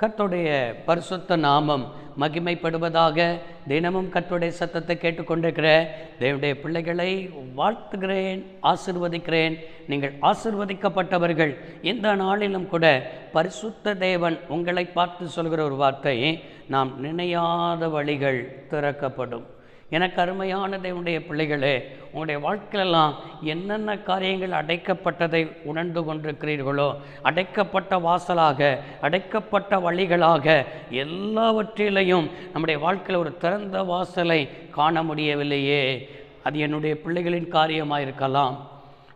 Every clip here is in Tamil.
கத்துடைய பரிசுத்த நாமம் மகிமைப்படுவதாக தினமும் கத்துடைய சத்தத்தை கேட்டுக்கொண்டிருக்கிற தேவனுடைய பிள்ளைகளை வாழ்த்துகிறேன் ஆசிர்வதிக்கிறேன். நீங்கள் ஆசிர்வதிக்கப்பட்டவர்கள். இந்த நாளிலும் கூட பரிசுத்த தேவன் உங்களை பார்த்து சொல்கிற ஒரு வார்த்தை நாம் நினையாத வழிகள் திறக்கப்படும். எனக்கு அருமையான தேவனுடைய பிள்ளைகளே உங்களுடைய வாழ்க்கையிலெல்லாம் என்னென்ன காரியங்கள் அடைக்கப்பட்டதை உணர்ந்து கொண்டிருக்கிறீர்களோ அடைக்கப்பட்ட வாசலாக அடைக்கப்பட்ட வழிகளாக எல்லாவற்றிலையும் நம்முடைய வாழ்க்கையில் ஒரு திறந்த வாசலை காண முடியவில்லையே. அது என்னுடைய பிள்ளைகளின் காரியமாக இருக்கலாம்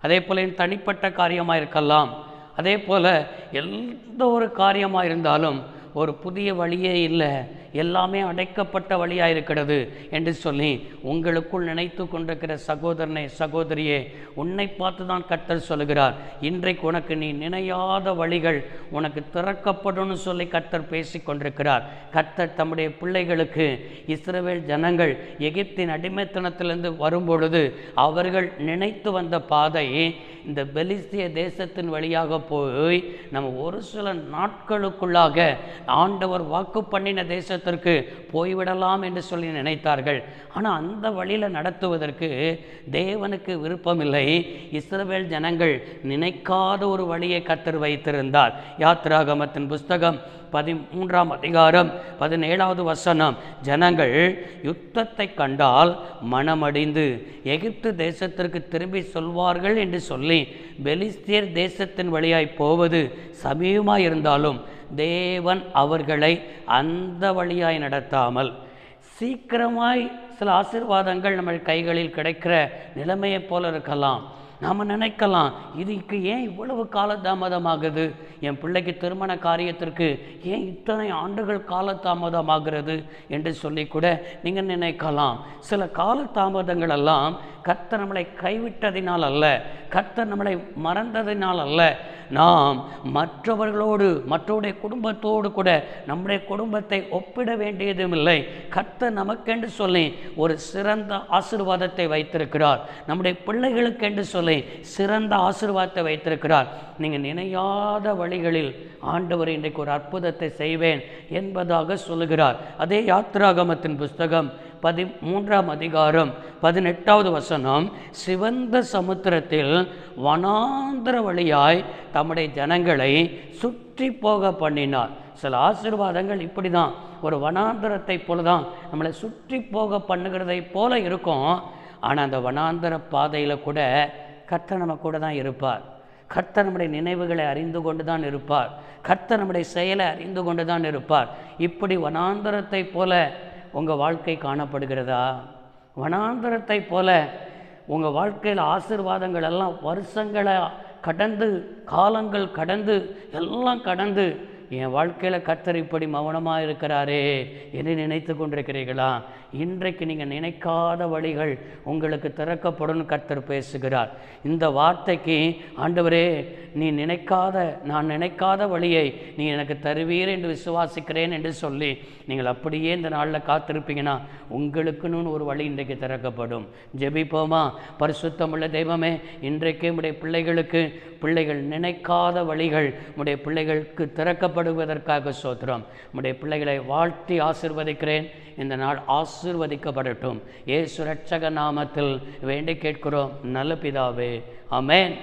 அதே போல் என் தனிப்பட்ட காரியமாக இருக்கலாம் அதே போல் எந்த ஒரு காரியமாக இருந்தாலும் ஒரு புதிய வழியே இல்லை. எல்லாமே அடைக்கப்பட்ட வழியாக இருக்கிறது என்று சொல்லி உங்களுக்குள் நினைத்து கொண்டிருக்கிற சகோதரனே சகோதரியே உன்னை பார்த்து தான் கர்த்தர் சொல்கிறார் இன்றைக்கு உனக்கு நீ நினையாத வழிகள் உனக்கு திறக்கப்படும் சொல்லி கர்த்தர் பேசி கொண்டிருக்கிறார். கர்த்தர் தம்முடைய பிள்ளைகளுக்கு இஸ்ரவேல் ஜனங்கள் எகிப்தின் அடிமைத்தனத்திலிருந்து வரும்பொழுது அவர்கள் நினைத்து வந்த பாதை இந்த பெலிஸ்திய தேசத்தின் வழியாக போய் நம்ம ஒரு சில நாட்களுக்குள்ளாக ஆண்டவர் வாக்கு பண்ணின தேசத்திற்கு போய்விடலாம் என்று சொல்லி நினைத்தார்கள். ஆனால் அந்த வழியில் நடத்துவதற்கு தேவனுக்கு விருப்பமில்லை. இஸ்ரவேல் ஜனங்கள் நினைக்காத ஒரு வழியை கத்தர் வைத்திருந்தார். யாத்ராகமத்தின் புஸ்தகம் பதிமூன்றாம் அதிகாரம் பதினேழாவது வசனம் ஜனங்கள் யுத்தத்தை கண்டால் மனமடிந்து எகிப்து தேசத்திற்கு திரும்பி சொல்வார்கள் என்று சொல்லி பெலிஸ்தியர் தேசத்தின் வழியாய் போவது சமீபமாக இருந்தாலும் தேவன் அவர்களை அந்த வழியாய் நடத்தாமல் சீக்கிரமாய் சில ஆசீர்வாதங்கள் நம்ம கைகளில் கிடைக்கிற நிலைமையைப் போல இருக்கலாம். நாம் நினைக்கலாம் இதுக்கு ஏன் இவ்வளவு காலதாமதமாகுது? என் பிள்ளைக்கு திருமண காரியத்திற்கு ஏன் இத்தனை ஆண்டுகள் காலதாமதமாகிறது என்று சொல்லி கூட நீங்கள் நினைக்கலாம். சில காலதாமதங்கள் எல்லாம் கர்த்தர் நம்மளை கைவிட்டதினால் அல்ல கர்த்தர் நம்மளை மறந்ததினால் அல்ல. நாம் மற்றவர்களோடு மற்றவருடைய குடும்பத்தோடு கூட நம்முடைய குடும்பத்தை ஒப்பிட வேண்டியதும் இல்லை கர்த்த நமக்கென்று சொல்லி ஒரு சிறந்த ஆசிர்வாதத்தை வைத்திருக்கிறார். நம்முடைய பிள்ளைகளுக்கென்று சொல்லி சிறந்த ஆசிர்வாதத்தை வைத்திருக்கிறார். நீங்கள் நினையாத வழிகளில் ஆண்டவர் இன்றைக்கு ஒரு அற்புதத்தை செய்வேன் என்பதாக சொல்லுகிறார். அதே யாத்ராகமத்தின் புஸ்தகம் பதி மூன்றாம் அதிகாரம் பதினெட்டாவது வசனம் சிவந்த சமுத்திரத்தில் வனாந்திர வழியாய் தம்முடைய ஜனங்களை சுற்றி போக பண்ணினார். சில ஆசீர்வாதங்கள் இப்படி தான் ஒரு வனாந்திரத்தை போல தான் நம்மளை சுற்றி போக பண்ணுகிறதை போல இருக்கும். ஆனால் அந்த வனாந்திர பாதையில் கூட கர்த்தர் நம்ம கூட தான் இருப்பார். கர்த்தர் நம்முடைய நினைவுகளை அறிந்து கொண்டு தான் இருப்பார். கர்த்தர் நம்முடைய செயலை அறிந்து கொண்டு தான் இருப்பார். இப்படி வனாந்தரத்தை போல உங்கள் வாழ்க்கை காணப்படுகிறதா? வனாந்தரத்தை போல உங்கள் வாழ்க்கையில் ஆசீர்வாதங்கள் எல்லாம் வருஷங்களை கடந்து காலங்கள் கடந்து எல்லாம் கடந்து என் வாழ்க்கையில் கர்த்தர் இப்படி மௌனமாக இருக்கிறாரே என்று நினைத்து கொண்டிருக்கிறீர்களா? இன்றைக்கு நீங்கள் நினைக்காத வழிகள் உங்களுக்கு திறக்கப்படும் கர்த்தர் பேசுகிறார். இந்த வார்த்தைக்கு ஆண்டவரே நீ நினைக்காத நான் நினைக்காத வழியை நீ எனக்கு தருவீர் என்று விசுவாசிக்கிறேன் என்று சொல்லி நீங்கள் அப்படியே இந்த நாளில் காத்திருப்பீங்கன்னா உங்களுக்குன்னு ஒரு வழி இன்றைக்கு திறக்கப்படும். ஜெபிப்போமா? பரிசுத்தமுள்ள தெய்வமே இன்றைக்கே உடைய பிள்ளைகளுக்கு பிள்ளைகள் நினைக்காத வழிகள் உடைய பிள்ளைகளுக்கு திறக்கப்படுவதற்காக சோத்திரம் உடைய பிள்ளைகளை வாழ்த்தி ஆசிர்வதிக்கிறேன். இந்த நாள் ஆசிர்வதிக்கப்படட்டும். ஏ சுரட்சக நாமத்தில் வேண்டி கேட்கிறோம். நல்ல பிதாவே. அமேன்